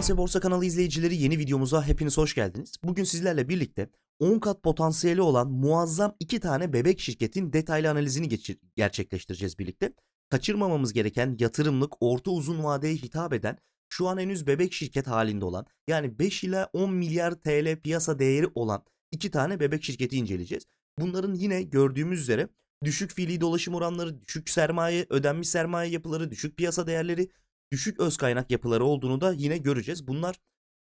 Finans Borsa kanalı izleyicileri yeni videomuza hepiniz hoş geldiniz. Bugün sizlerle birlikte 10 kat potansiyeli olan muazzam iki tane bebek şirketin detaylı analizini geçir- gerçekleştireceğiz birlikte. Kaçırmamamız gereken yatırımlık orta uzun vadeye hitap eden şu an henüz bebek şirket halinde olan yani 5 ila 10 milyar TL piyasa değeri olan iki tane bebek şirketi inceleyeceğiz. Bunların yine gördüğümüz üzere düşük fiili dolaşım oranları, düşük sermaye, ödenmiş sermaye yapıları, düşük piyasa değerleri, düşük öz kaynak yapıları olduğunu da yine göreceğiz. Bunlar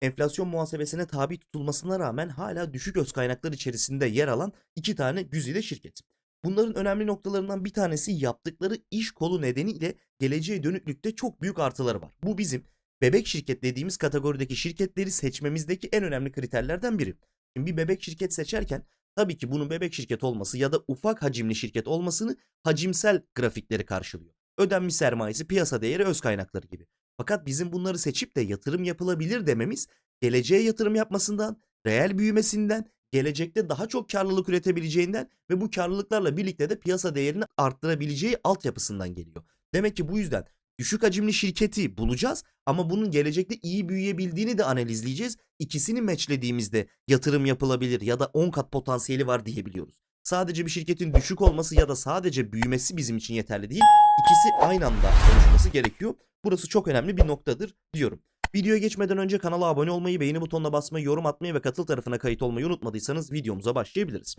enflasyon muhasebesine tabi tutulmasına rağmen hala düşük öz kaynaklar içerisinde yer alan iki tane güzide şirket. Bunların önemli noktalarından bir tanesi yaptıkları iş kolu nedeniyle geleceğe dönüklükte çok büyük artıları var. Bu bizim bebek şirket dediğimiz kategorideki şirketleri seçmemizdeki en önemli kriterlerden biri. Şimdi bir bebek şirket seçerken tabii ki bunun bebek şirket olması ya da ufak hacimli şirket olmasını hacimsel grafikleri karşılıyor. Ödenmiş sermayesi, piyasa değeri, öz kaynakları gibi. Fakat bizim bunları seçip de yatırım yapılabilir dememiz geleceğe yatırım yapmasından, reel büyümesinden, gelecekte daha çok karlılık üretebileceğinden ve bu karlılıklarla birlikte de piyasa değerini arttırabileceği altyapısından geliyor. Demek ki bu yüzden düşük hacimli şirketi bulacağız ama bunun gelecekte iyi büyüyebildiğini de analizleyeceğiz. İkisini meçlediğimizde yatırım yapılabilir ya da 10 kat potansiyeli var diyebiliyoruz. Sadece bir şirketin düşük olması ya da sadece büyümesi bizim için yeterli değil. İkisi aynı anda konuşması gerekiyor. Burası çok önemli bir noktadır diyorum. Videoya geçmeden önce kanala abone olmayı, beğeni butonuna basmayı, yorum atmayı ve katıl tarafına kayıt olmayı unutmadıysanız videomuza başlayabiliriz.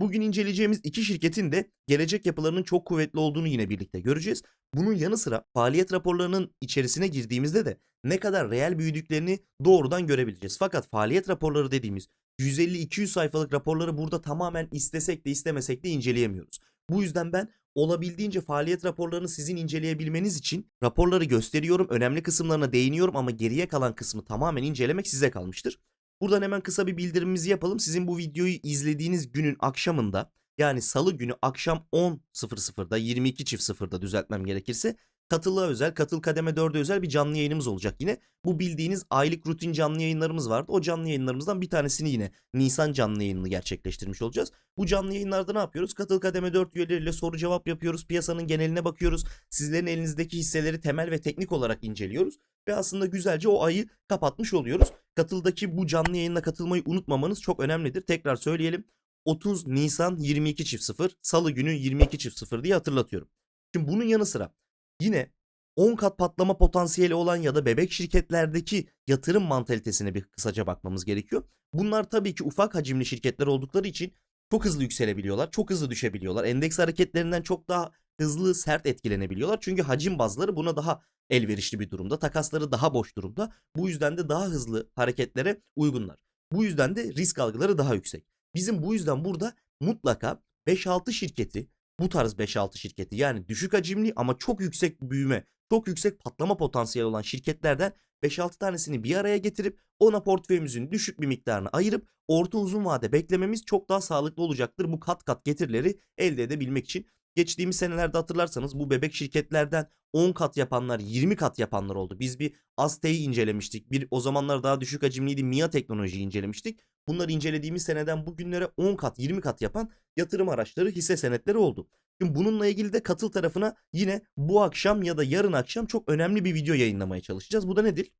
Bugün inceleyeceğimiz iki şirketin de gelecek yapılarının çok kuvvetli olduğunu yine birlikte göreceğiz. Bunun yanı sıra faaliyet raporlarının içerisine girdiğimizde de ne kadar reel büyüdüklerini doğrudan görebileceğiz. Fakat faaliyet raporları dediğimiz 150-200 sayfalık raporları burada tamamen istesek de istemesek de inceleyemiyoruz. Bu yüzden ben olabildiğince faaliyet raporlarını sizin inceleyebilmeniz için raporları gösteriyorum. Önemli kısımlarına değiniyorum ama geriye kalan kısmı tamamen incelemek size kalmıştır. Buradan hemen kısa bir bildirimimizi yapalım. Sizin bu videoyu izlediğiniz günün akşamında yani salı günü akşam 10.00'da 22.00'da düzeltmem gerekirse Katıl'a özel, Katıl Kademe 4'e özel bir canlı yayınımız olacak yine. Bu bildiğiniz aylık rutin canlı yayınlarımız vardı. O canlı yayınlarımızdan bir tanesini yine Nisan canlı yayınını gerçekleştirmiş olacağız. Bu canlı yayınlarda ne yapıyoruz? Katıl Kademe 4 üyeleriyle soru cevap yapıyoruz. Piyasanın geneline bakıyoruz. Sizlerin elinizdeki hisseleri temel ve teknik olarak inceliyoruz. Ve aslında güzelce o ayı kapatmış oluyoruz. Katıldaki bu canlı yayınına katılmayı unutmamanız çok önemlidir. Tekrar söyleyelim. 30 Nisan 22.00 Salı günü 22.00 diye hatırlatıyorum. Şimdi bunun yanı sıra Yine 10 kat patlama potansiyeli olan ya da bebek şirketlerdeki yatırım mantalitesine bir kısaca bakmamız gerekiyor. Bunlar tabii ki ufak hacimli şirketler oldukları için çok hızlı yükselebiliyorlar, çok hızlı düşebiliyorlar. Endeks hareketlerinden çok daha hızlı, sert etkilenebiliyorlar. Çünkü hacim bazları buna daha elverişli bir durumda. Takasları daha boş durumda. Bu yüzden de daha hızlı hareketlere uygunlar. Bu yüzden de risk algıları daha yüksek. Bizim bu yüzden burada mutlaka 5-6 şirketi bu tarz 5-6 şirketi yani düşük hacimli ama çok yüksek büyüme, çok yüksek patlama potansiyeli olan şirketlerden 5-6 tanesini bir araya getirip ona portföyümüzün düşük bir miktarını ayırıp orta uzun vade beklememiz çok daha sağlıklı olacaktır. Bu kat kat getirileri elde edebilmek için. Geçtiğimiz senelerde hatırlarsanız bu bebek şirketlerden 10 kat yapanlar 20 kat yapanlar oldu. Biz bir Aste'yi incelemiştik. Bir o zamanlar daha düşük hacimliydi Mia teknolojiyi incelemiştik. Bunları incelediğimiz seneden bugünlere 10 kat 20 kat yapan yatırım araçları hisse senetleri oldu. Şimdi bununla ilgili de katıl tarafına yine bu akşam ya da yarın akşam çok önemli bir video yayınlamaya çalışacağız. Bu da nedir?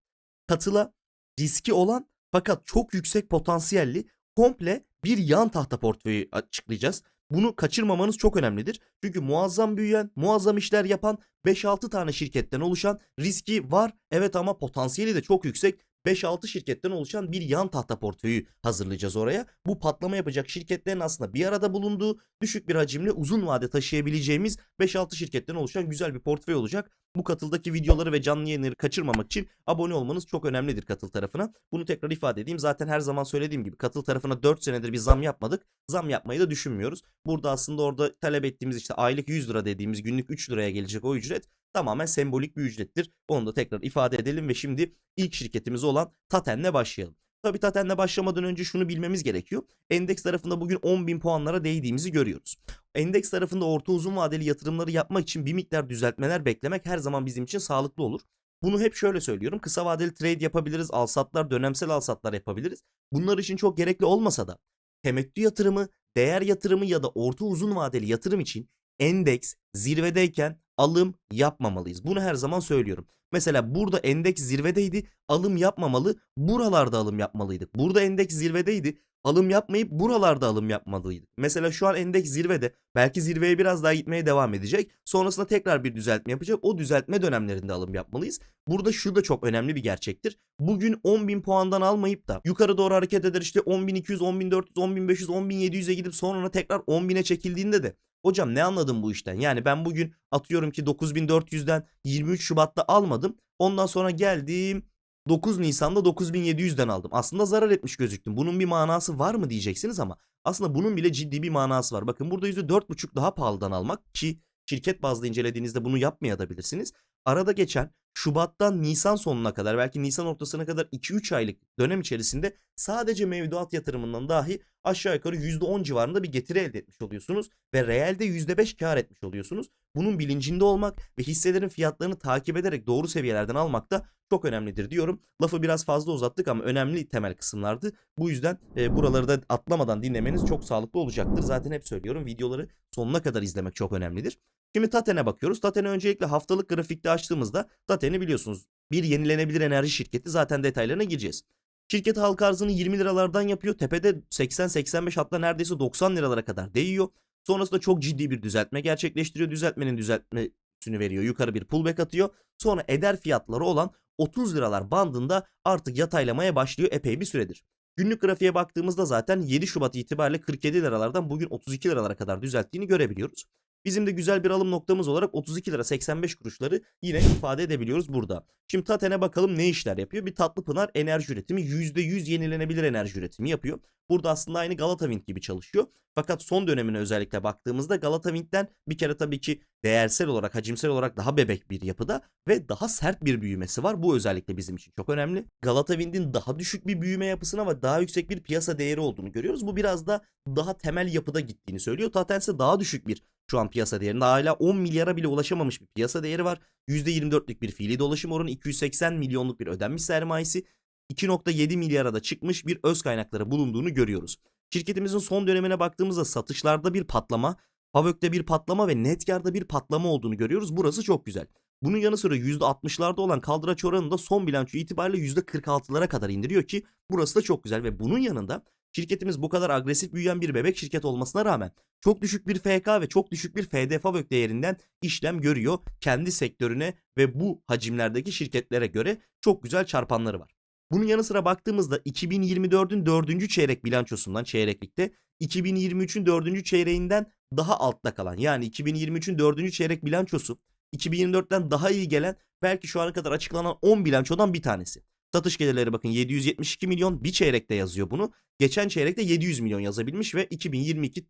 Katıla riski olan fakat çok yüksek potansiyelli komple bir yan tahta portföyü açıklayacağız. Bunu kaçırmamanız çok önemlidir. Çünkü muazzam büyüyen, muazzam işler yapan 5-6 tane şirketten oluşan riski var. Evet ama potansiyeli de çok yüksek. 5-6 şirketten oluşan bir yan tahta portföyü hazırlayacağız oraya. Bu patlama yapacak şirketlerin aslında bir arada bulunduğu düşük bir hacimle uzun vade taşıyabileceğimiz 5-6 şirketten oluşan güzel bir portföy olacak. Bu katıldaki videoları ve canlı yayınları kaçırmamak için abone olmanız çok önemlidir katıl tarafına. Bunu tekrar ifade edeyim. Zaten her zaman söylediğim gibi katıl tarafına 4 senedir bir zam yapmadık. Zam yapmayı da düşünmüyoruz. Burada aslında orada talep ettiğimiz işte aylık 100 lira dediğimiz günlük 3 liraya gelecek o ücret tamamen sembolik bir ücrettir. Onu da tekrar ifade edelim ve şimdi ilk şirketimiz olan Taten'le başlayalım. Tabii Taten'le başlamadan önce şunu bilmemiz gerekiyor. Endeks tarafında bugün 10.000 puanlara değdiğimizi görüyoruz. Endeks tarafında orta uzun vadeli yatırımları yapmak için bir miktar düzeltmeler beklemek her zaman bizim için sağlıklı olur. Bunu hep şöyle söylüyorum. Kısa vadeli trade yapabiliriz. Alsatlar, dönemsel alsatlar yapabiliriz. Bunlar için çok gerekli olmasa da temettü yatırımı, değer yatırımı ya da orta uzun vadeli yatırım için endeks zirvedeyken alım yapmamalıyız. Bunu her zaman söylüyorum. Mesela burada endeks zirvedeydi. Alım yapmamalı. Buralarda alım yapmalıydık. Burada endeks zirvedeydi. Alım yapmayıp buralarda alım yapmalıydık. Mesela şu an endeks zirvede. Belki zirveye biraz daha gitmeye devam edecek. Sonrasında tekrar bir düzeltme yapacak. O düzeltme dönemlerinde alım yapmalıyız. Burada şu da çok önemli bir gerçektir. Bugün 10.000 puandan almayıp da yukarı doğru hareket eder işte 10.200, 10.400, 10.500, 10.700'e gidip sonra tekrar 10.000'e çekildiğinde de Hocam ne anladım bu işten? Yani ben bugün atıyorum ki 9400'den 23 Şubat'ta almadım. Ondan sonra geldim 9 Nisan'da 9700'den aldım. Aslında zarar etmiş gözüktüm. Bunun bir manası var mı diyeceksiniz ama aslında bunun bile ciddi bir manası var. Bakın burada %4,5 daha pahalıdan almak ki şirket bazlı incelediğinizde bunu yapmayabilirsiniz. Arada geçen Şubat'tan Nisan sonuna kadar belki Nisan ortasına kadar 2-3 aylık dönem içerisinde sadece mevduat yatırımından dahi aşağı yukarı %10 civarında bir getiri elde etmiş oluyorsunuz ve reelde %5 kar etmiş oluyorsunuz. Bunun bilincinde olmak ve hisselerin fiyatlarını takip ederek doğru seviyelerden almak da çok önemlidir diyorum. Lafı biraz fazla uzattık ama önemli temel kısımlardı. Bu yüzden e, buraları da atlamadan dinlemeniz çok sağlıklı olacaktır. Zaten hep söylüyorum videoları sonuna kadar izlemek çok önemlidir. Şimdi Taten'e bakıyoruz. Taten'i öncelikle haftalık grafikte açtığımızda Taten'i biliyorsunuz bir yenilenebilir enerji şirketi zaten detaylarına gireceğiz. Şirket halka arzını 20 liralardan yapıyor. Tepede 80-85 hatta neredeyse 90 liralara kadar değiyor. Sonrasında çok ciddi bir düzeltme gerçekleştiriyor. Düzeltmenin düzeltmesini veriyor. Yukarı bir pullback atıyor. Sonra eder fiyatları olan 30 liralar bandında artık yataylamaya başlıyor epey bir süredir. Günlük grafiğe baktığımızda zaten 7 Şubat itibariyle 47 liralardan bugün 32 liralara kadar düzelttiğini görebiliyoruz. Bizim de güzel bir alım noktamız olarak 32 lira 85 kuruşları yine ifade edebiliyoruz burada. Şimdi Taten'e bakalım ne işler yapıyor. Bir tatlı pınar enerji üretimi %100 yenilenebilir enerji üretimi yapıyor. Burada aslında aynı Galata Wind gibi çalışıyor. Fakat son dönemine özellikle baktığımızda Galata Wind'den bir kere tabii ki değersel olarak, hacimsel olarak daha bebek bir yapıda ve daha sert bir büyümesi var. Bu özellikle bizim için çok önemli. Galata Wind'in daha düşük bir büyüme yapısına ve daha yüksek bir piyasa değeri olduğunu görüyoruz. Bu biraz da daha temel yapıda gittiğini söylüyor. Taten ise daha düşük bir şu an piyasa değerinde. Hala 10 milyara bile ulaşamamış bir piyasa değeri var. %24'lük bir fiili dolaşım oranı, 280 milyonluk bir ödenmiş sermayesi, 2.7 milyara da çıkmış bir öz kaynakları bulunduğunu görüyoruz. Şirketimizin son dönemine baktığımızda satışlarda bir patlama, Havök'te bir patlama ve Netkar'da bir patlama olduğunu görüyoruz. Burası çok güzel. Bunun yanı sıra %60'larda olan kaldıraç oranını da son bilanço itibariyle %46'lara kadar indiriyor ki burası da çok güzel ve bunun yanında şirketimiz bu kadar agresif büyüyen bir bebek şirket olmasına rağmen çok düşük bir FK ve çok düşük bir FD Favök değerinden işlem görüyor. Kendi sektörüne ve bu hacimlerdeki şirketlere göre çok güzel çarpanları var. Bunun yanı sıra baktığımızda 2024'ün 4. çeyrek bilançosundan çeyreklikte 2023'ün 4. çeyreğinden daha altta kalan yani 2023'ün 4. çeyrek bilançosu 2024'ten daha iyi gelen belki şu ana kadar açıklanan 10 bilançodan bir tanesi. Satış gelirleri bakın 772 milyon bir çeyrekte yazıyor bunu. Geçen çeyrekte 700 milyon yazabilmiş ve 2022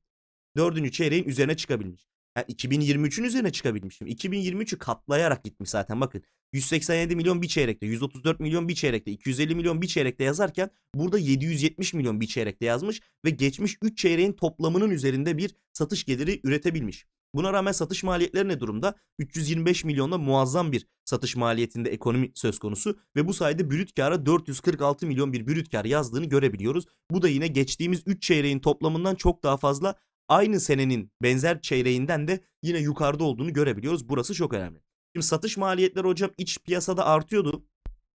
4. çeyreğin üzerine çıkabilmiş. Yani 2023'ün üzerine çıkabilmişim. 2023'ü katlayarak gitmiş zaten bakın. 187 milyon bir çeyrekte, 134 milyon bir çeyrekte, 250 milyon bir çeyrekte yazarken burada 770 milyon bir çeyrekte yazmış ve geçmiş 3 çeyreğin toplamının üzerinde bir satış geliri üretebilmiş. Buna rağmen satış maliyetleri ne durumda? 325 milyonda muazzam bir satış maliyetinde ekonomi söz konusu ve bu sayede brüt kâra 446 milyon bir brüt kar yazdığını görebiliyoruz. Bu da yine geçtiğimiz 3 çeyreğin toplamından çok daha fazla aynı senenin benzer çeyreğinden de yine yukarıda olduğunu görebiliyoruz. Burası çok önemli. Şimdi satış maliyetleri hocam iç piyasada artıyordu.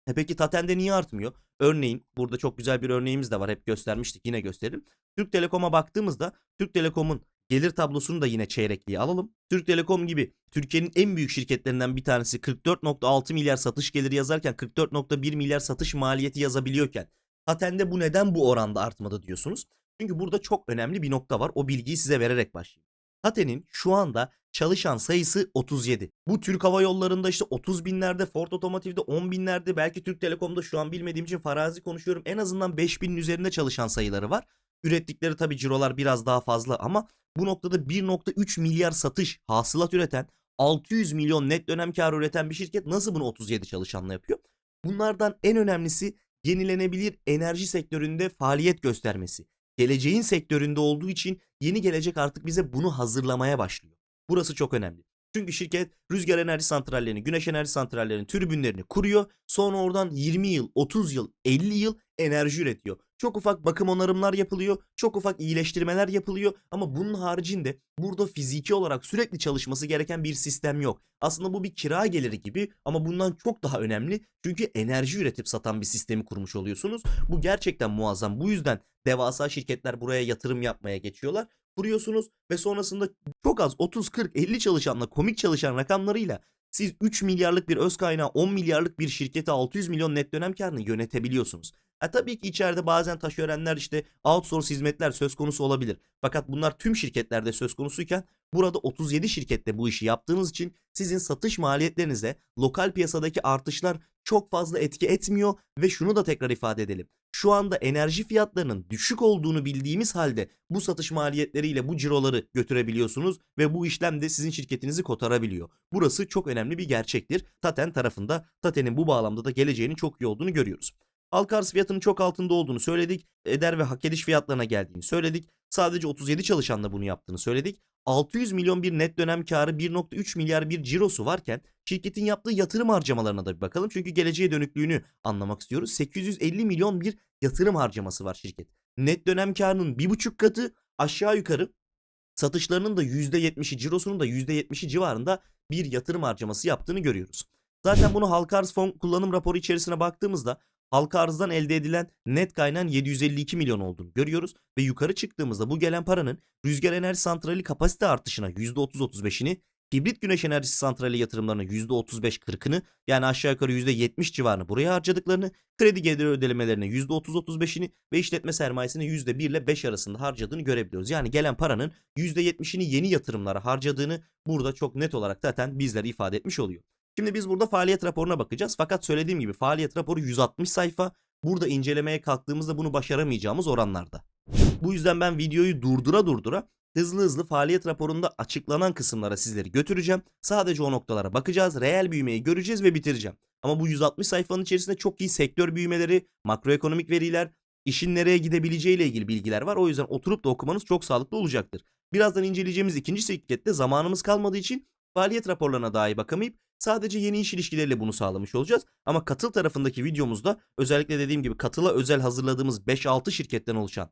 E peki Taten'de niye artmıyor? Örneğin burada çok güzel bir örneğimiz de var. Hep göstermiştik yine gösterelim. Türk Telekom'a baktığımızda Türk Telekom'un gelir tablosunu da yine çeyrekliğe alalım. Türk Telekom gibi Türkiye'nin en büyük şirketlerinden bir tanesi 44.6 milyar satış geliri yazarken 44.1 milyar satış maliyeti yazabiliyorken Taten'de bu neden bu oranda artmadı diyorsunuz. Çünkü burada çok önemli bir nokta var. O bilgiyi size vererek başlayayım. Taten'in şu anda çalışan sayısı 37. Bu Türk Hava Yolları'nda işte 30 binlerde, Ford Otomotiv'de 10 binlerde, belki Türk Telekom'da şu an bilmediğim için farazi konuşuyorum. En azından 5000'in üzerinde çalışan sayıları var. Ürettikleri tabii cirolar biraz daha fazla ama bu noktada 1.3 milyar satış hasılat üreten 600 milyon net dönem karı üreten bir şirket nasıl bunu 37 çalışanla yapıyor? Bunlardan en önemlisi yenilenebilir enerji sektöründe faaliyet göstermesi. Geleceğin sektöründe olduğu için yeni gelecek artık bize bunu hazırlamaya başlıyor. Burası çok önemli. Çünkü şirket rüzgar enerji santrallerini, güneş enerji santrallerinin türbinlerini kuruyor. Sonra oradan 20 yıl, 30 yıl, 50 yıl enerji üretiyor. Çok ufak bakım onarımlar yapılıyor. Çok ufak iyileştirmeler yapılıyor. Ama bunun haricinde burada fiziki olarak sürekli çalışması gereken bir sistem yok. Aslında bu bir kira geliri gibi ama bundan çok daha önemli. Çünkü enerji üretip satan bir sistemi kurmuş oluyorsunuz. Bu gerçekten muazzam. Bu yüzden devasa şirketler buraya yatırım yapmaya geçiyorlar. Kuruyorsunuz ve sonrasında çok az 30 40 50 çalışanla komik çalışan rakamlarıyla siz 3 milyarlık bir öz kaynağı 10 milyarlık bir şirkete 600 milyon net dönem karını yönetebiliyorsunuz. Ha tabii ki içeride bazen taşörenler işte outsource hizmetler söz konusu olabilir. Fakat bunlar tüm şirketlerde söz konusuyken burada 37 şirkette bu işi yaptığınız için sizin satış maliyetlerinize lokal piyasadaki artışlar çok fazla etki etmiyor ve şunu da tekrar ifade edelim. Şu anda enerji fiyatlarının düşük olduğunu bildiğimiz halde bu satış maliyetleriyle bu ciroları götürebiliyorsunuz ve bu işlem de sizin şirketinizi kotarabiliyor. Burası çok önemli bir gerçektir. Taten tarafında Taten'in bu bağlamda da geleceğinin çok iyi olduğunu görüyoruz. Halka arz fiyatının çok altında olduğunu söyledik. Eder ve hak ediş fiyatlarına geldiğini söyledik. Sadece 37 çalışanla bunu yaptığını söyledik. 600 milyon bir net dönem karı 1.3 milyar bir cirosu varken şirketin yaptığı yatırım harcamalarına da bir bakalım. Çünkü geleceğe dönüklüğünü anlamak istiyoruz. 850 milyon bir yatırım harcaması var şirket. Net dönem karının bir buçuk katı aşağı yukarı satışlarının da %70'i cirosunun da %70'i civarında bir yatırım harcaması yaptığını görüyoruz. Zaten bunu halka fon kullanım raporu içerisine baktığımızda halka arzdan elde edilen net kaynağın 752 milyon olduğunu görüyoruz ve yukarı çıktığımızda bu gelen paranın rüzgar enerji santrali kapasite artışına %30-35'ini, hibrit güneş enerjisi santrali yatırımlarına %35-40'ını yani aşağı yukarı %70 civarını buraya harcadıklarını, kredi geliri ödelemelerine %30-35'ini ve işletme sermayesini %1 ile 5 arasında harcadığını görebiliyoruz. Yani gelen paranın %70'ini yeni yatırımlara harcadığını burada çok net olarak zaten bizler ifade etmiş oluyor. Şimdi biz burada faaliyet raporuna bakacağız. Fakat söylediğim gibi faaliyet raporu 160 sayfa. Burada incelemeye kalktığımızda bunu başaramayacağımız oranlarda. Bu yüzden ben videoyu durdura durdura hızlı hızlı faaliyet raporunda açıklanan kısımlara sizleri götüreceğim. Sadece o noktalara bakacağız. Reel büyümeyi göreceğiz ve bitireceğim. Ama bu 160 sayfanın içerisinde çok iyi sektör büyümeleri, makroekonomik veriler, işin nereye gidebileceği ile ilgili bilgiler var. O yüzden oturup da okumanız çok sağlıklı olacaktır. Birazdan inceleyeceğimiz ikinci şirkette zamanımız kalmadığı için faaliyet raporlarına dahi bakamayıp sadece yeni iş ilişkileriyle bunu sağlamış olacağız. Ama katıl tarafındaki videomuzda özellikle dediğim gibi katıla özel hazırladığımız 5-6 şirketten oluşan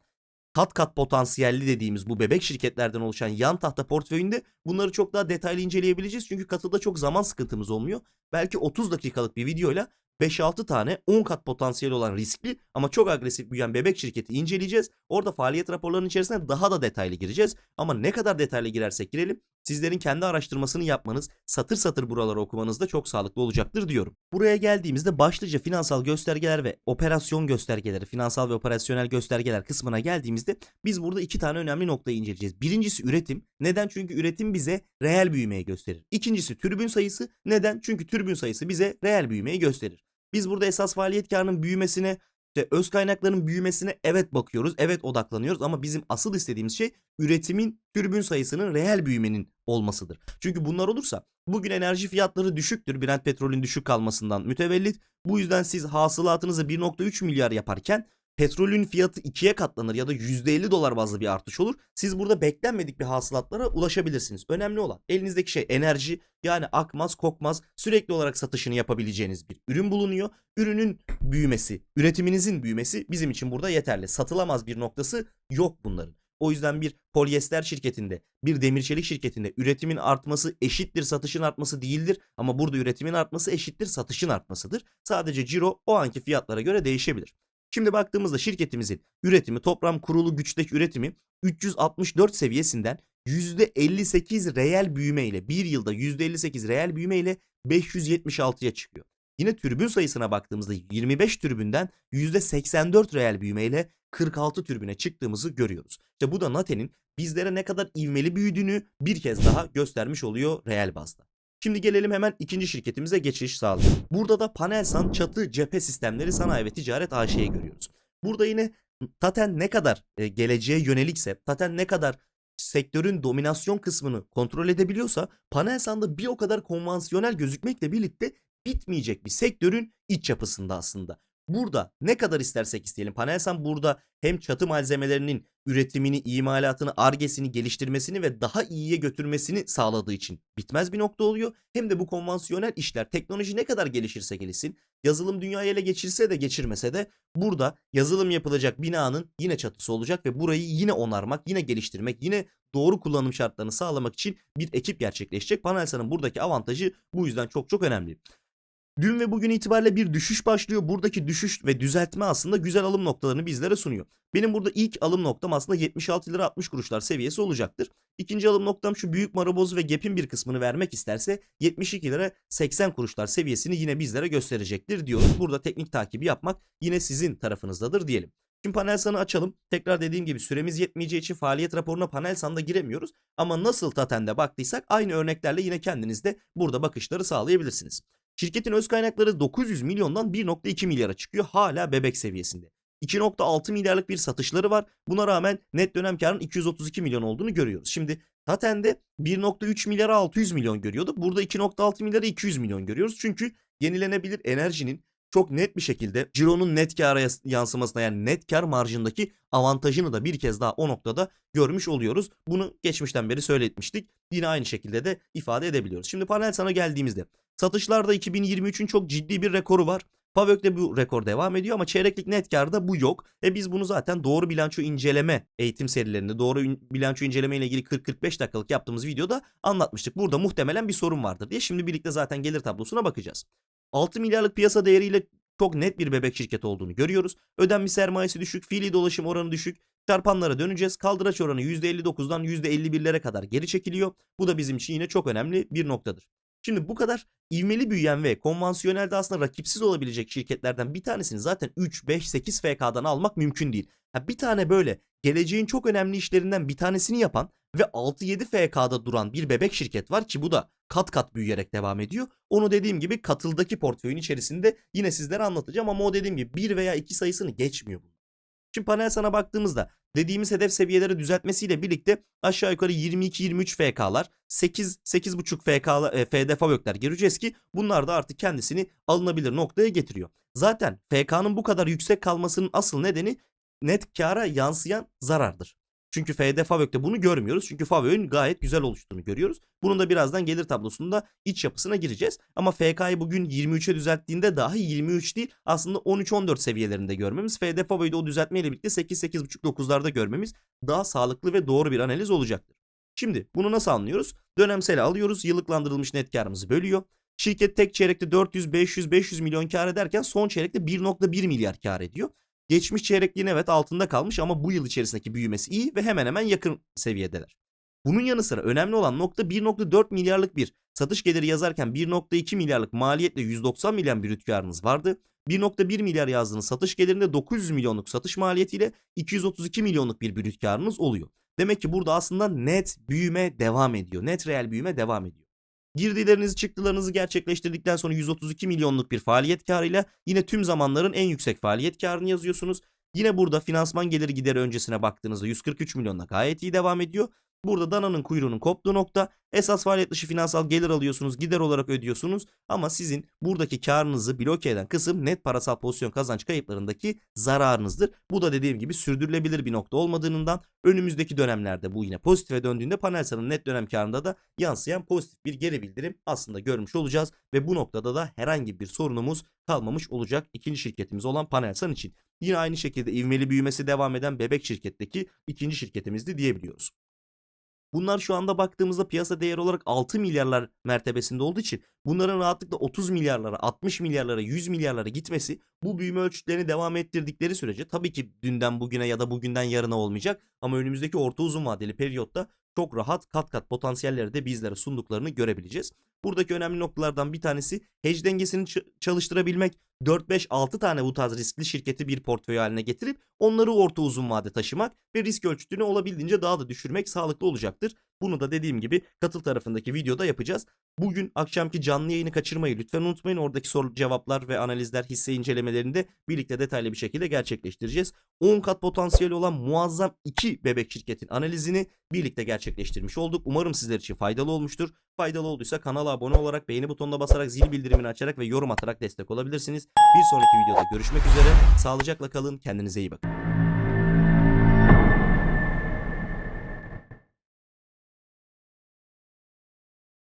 kat kat potansiyelli dediğimiz bu bebek şirketlerden oluşan yan tahta portföyünde bunları çok daha detaylı inceleyebileceğiz. Çünkü katılda çok zaman sıkıntımız olmuyor. Belki 30 dakikalık bir videoyla 5-6 tane 10 kat potansiyeli olan riskli ama çok agresif büyüyen bebek şirketi inceleyeceğiz. Orada faaliyet raporlarının içerisine daha da detaylı gireceğiz. Ama ne kadar detaylı girersek girelim sizlerin kendi araştırmasını yapmanız, satır satır buraları okumanız da çok sağlıklı olacaktır diyorum. Buraya geldiğimizde başlıca finansal göstergeler ve operasyon göstergeleri, finansal ve operasyonel göstergeler kısmına geldiğimizde biz burada iki tane önemli noktayı inceleyeceğiz. Birincisi üretim. Neden? Çünkü üretim bize reel büyümeyi gösterir. İkincisi türbün sayısı. Neden? Çünkü türbün sayısı bize reel büyümeyi gösterir. Biz burada esas faaliyet karının büyümesine, işte öz kaynakların büyümesine evet bakıyoruz, evet odaklanıyoruz ama bizim asıl istediğimiz şey üretimin türbün sayısının reel büyümenin olmasıdır. Çünkü bunlar olursa bugün enerji fiyatları düşüktür Brent petrolün düşük kalmasından mütevellit. Bu yüzden siz hasılatınızı 1.3 milyar yaparken petrolün fiyatı ikiye katlanır ya da %50 dolar bazlı bir artış olur. Siz burada beklenmedik bir hasılatlara ulaşabilirsiniz. Önemli olan elinizdeki şey enerji yani akmaz kokmaz sürekli olarak satışını yapabileceğiniz bir ürün bulunuyor. Ürünün büyümesi, üretiminizin büyümesi bizim için burada yeterli. Satılamaz bir noktası yok bunların. O yüzden bir polyester şirketinde, bir demir çelik şirketinde üretimin artması eşittir satışın artması değildir. Ama burada üretimin artması eşittir satışın artmasıdır. Sadece ciro o anki fiyatlara göre değişebilir. Şimdi baktığımızda şirketimizin üretimi toplam kurulu güçteki üretimi 364 seviyesinden %58 reel büyüme ile bir yılda %58 reel büyüme ile 576'ya çıkıyor. Yine türbün sayısına baktığımızda 25 türbünden %84 reel büyüme ile 46 türbüne çıktığımızı görüyoruz. İşte bu da Nate'nin bizlere ne kadar ivmeli büyüdüğünü bir kez daha göstermiş oluyor reel bazda. Şimdi gelelim hemen ikinci şirketimize geçiş sağlayalım. Burada da Panelsan Çatı Cephe Sistemleri Sanayi ve Ticaret AŞ'yi görüyoruz. Burada yine Taten ne kadar e, geleceğe yönelikse, Taten ne kadar sektörün dominasyon kısmını kontrol edebiliyorsa Panelsan'da bir o kadar konvansiyonel gözükmekle birlikte bitmeyecek bir sektörün iç yapısında aslında. Burada ne kadar istersek isteyelim Panelsan burada hem çatı malzemelerinin üretimini, imalatını, argesini geliştirmesini ve daha iyiye götürmesini sağladığı için bitmez bir nokta oluyor. Hem de bu konvansiyonel işler teknoloji ne kadar gelişirse gelişsin, yazılım dünyayı ele geçirse de geçirmese de burada yazılım yapılacak binanın yine çatısı olacak ve burayı yine onarmak, yine geliştirmek, yine doğru kullanım şartlarını sağlamak için bir ekip gerçekleşecek. Panelsa'nın buradaki avantajı bu yüzden çok çok önemli. Dün ve bugün itibariyle bir düşüş başlıyor. Buradaki düşüş ve düzeltme aslında güzel alım noktalarını bizlere sunuyor. Benim burada ilk alım noktam aslında 76 lira 60 kuruşlar seviyesi olacaktır. İkinci alım noktam şu büyük maraboz ve gap'in bir kısmını vermek isterse 72 lira 80 kuruşlar seviyesini yine bizlere gösterecektir diyoruz. Burada teknik takibi yapmak yine sizin tarafınızdadır diyelim. Şimdi Panelsan'ı açalım. Tekrar dediğim gibi süremiz yetmeyeceği için faaliyet raporuna Panelsan'da giremiyoruz. Ama nasıl Taten'de baktıysak aynı örneklerle yine kendiniz de burada bakışları sağlayabilirsiniz. Şirketin öz kaynakları 900 milyondan 1.2 milyara çıkıyor hala bebek seviyesinde. 2.6 milyarlık bir satışları var. Buna rağmen net dönem karın 232 milyon olduğunu görüyoruz. Şimdi Taten'de 1.3 milyara 600 milyon görüyorduk. Burada 2.6 milyara 200 milyon görüyoruz. Çünkü yenilenebilir enerjinin çok net bir şekilde cironun net kâra yansımasına yani net kar marjındaki avantajını da bir kez daha o noktada görmüş oluyoruz. Bunu geçmişten beri söyletmiştik. Yine aynı şekilde de ifade edebiliyoruz. Şimdi panel sana geldiğimizde satışlarda 2023'ün çok ciddi bir rekoru var. Pavök'te bu rekor devam ediyor ama çeyreklik net karda bu yok. E biz bunu zaten doğru bilanço inceleme eğitim serilerinde doğru bilanço inceleme ile ilgili 40-45 dakikalık yaptığımız videoda anlatmıştık. Burada muhtemelen bir sorun vardır diye. Şimdi birlikte zaten gelir tablosuna bakacağız. 6 milyarlık piyasa değeriyle çok net bir bebek şirketi olduğunu görüyoruz. Ödenmiş sermayesi düşük, fiili dolaşım oranı düşük. Çarpanlara döneceğiz. Kaldıraç oranı %59'dan %51'lere kadar geri çekiliyor. Bu da bizim için yine çok önemli bir noktadır. Şimdi bu kadar ivmeli büyüyen ve konvansiyonelde aslında rakipsiz olabilecek şirketlerden bir tanesini zaten 3, 5, 8 FK'dan almak mümkün değil. Ha bir tane böyle geleceğin çok önemli işlerinden bir tanesini yapan ve 6-7 FK'da duran bir bebek şirket var ki bu da kat kat büyüyerek devam ediyor. Onu dediğim gibi katıldaki portföyün içerisinde yine sizlere anlatacağım ama o dediğim gibi 1 veya 2 sayısını geçmiyor bu. Şimdi panel sana baktığımızda dediğimiz hedef seviyeleri düzeltmesiyle birlikte aşağı yukarı 22-23 FK'lar 8 8.5 FK FD Favökler göreceğiz ki bunlar da artık kendisini alınabilir noktaya getiriyor. Zaten FK'nın bu kadar yüksek kalmasının asıl nedeni net kâra yansıyan zarardır. Çünkü FD Favök'te bunu görmüyoruz. Çünkü Favök'ün gayet güzel oluştuğunu görüyoruz. Bunun da birazdan gelir tablosunda iç yapısına gireceğiz. Ama FK'yı bugün 23'e düzelttiğinde dahi 23 değil aslında 13-14 seviyelerinde görmemiz. FD Favök'ü o düzeltmeyle birlikte 8-8.5-9'larda görmemiz daha sağlıklı ve doğru bir analiz olacaktır. Şimdi bunu nasıl anlıyoruz? Dönemsel alıyoruz. Yıllıklandırılmış net karımızı bölüyor. Şirket tek çeyrekte 400, 500, 500 milyon kar ederken son çeyrekte 1.1 milyar kar ediyor. Geçmiş çeyrekliğin evet altında kalmış ama bu yıl içerisindeki büyümesi iyi ve hemen hemen yakın seviyedeler. Bunun yanı sıra önemli olan nokta 1.4 milyarlık bir satış geliri yazarken 1.2 milyarlık maliyetle 190 milyon brüt karınız vardı. 1.1 milyar yazdığınız satış gelirinde 900 milyonluk satış maliyetiyle 232 milyonluk bir brüt karınız oluyor. Demek ki burada aslında net büyüme devam ediyor. Net reel büyüme devam ediyor. Girdilerinizi çıktılarınızı gerçekleştirdikten sonra 132 milyonluk bir faaliyet karıyla yine tüm zamanların en yüksek faaliyet karını yazıyorsunuz. Yine burada finansman geliri gideri öncesine baktığınızda 143 milyonla gayet iyi devam ediyor. Burada dananın kuyruğunun koptuğu nokta esas faaliyet dışı finansal gelir alıyorsunuz gider olarak ödüyorsunuz ama sizin buradaki karınızı bloke eden kısım net parasal pozisyon kazanç kayıplarındaki zararınızdır. Bu da dediğim gibi sürdürülebilir bir nokta olmadığından önümüzdeki dönemlerde bu yine pozitife döndüğünde Panelsa'nın net dönem karında da yansıyan pozitif bir geri bildirim aslında görmüş olacağız ve bu noktada da herhangi bir sorunumuz kalmamış olacak ikinci şirketimiz olan Panelsan için. Yine aynı şekilde ivmeli büyümesi devam eden bebek şirketteki ikinci şirketimizdi diyebiliyoruz. Bunlar şu anda baktığımızda piyasa değeri olarak 6 milyarlar mertebesinde olduğu için bunların rahatlıkla 30 milyarlara, 60 milyarlara, 100 milyarlara gitmesi bu büyüme ölçütlerini devam ettirdikleri sürece tabii ki dünden bugüne ya da bugünden yarına olmayacak. Ama önümüzdeki orta uzun vadeli periyotta çok rahat kat kat potansiyelleri de bizlere sunduklarını görebileceğiz. Buradaki önemli noktalardan bir tanesi hedge dengesini çalıştırabilmek. 4-5-6 tane bu tarz riskli şirketi bir portföy haline getirip onları orta uzun vade taşımak ve risk ölçütünü olabildiğince daha da düşürmek sağlıklı olacaktır. Bunu da dediğim gibi katıl tarafındaki videoda yapacağız. Bugün akşamki canlı yayını kaçırmayı lütfen unutmayın. Oradaki soru cevaplar ve analizler hisse incelemelerinde birlikte detaylı bir şekilde gerçekleştireceğiz. 10 kat potansiyeli olan muazzam 2 bebek şirketin analizini birlikte gerçekleştirmiş olduk. Umarım sizler için faydalı olmuştur. Faydalı olduysa kanala abone olarak, beğeni butonuna basarak, zil bildirimini açarak ve yorum atarak destek olabilirsiniz. Bir sonraki videoda görüşmek üzere. Sağlıcakla kalın, kendinize iyi bakın.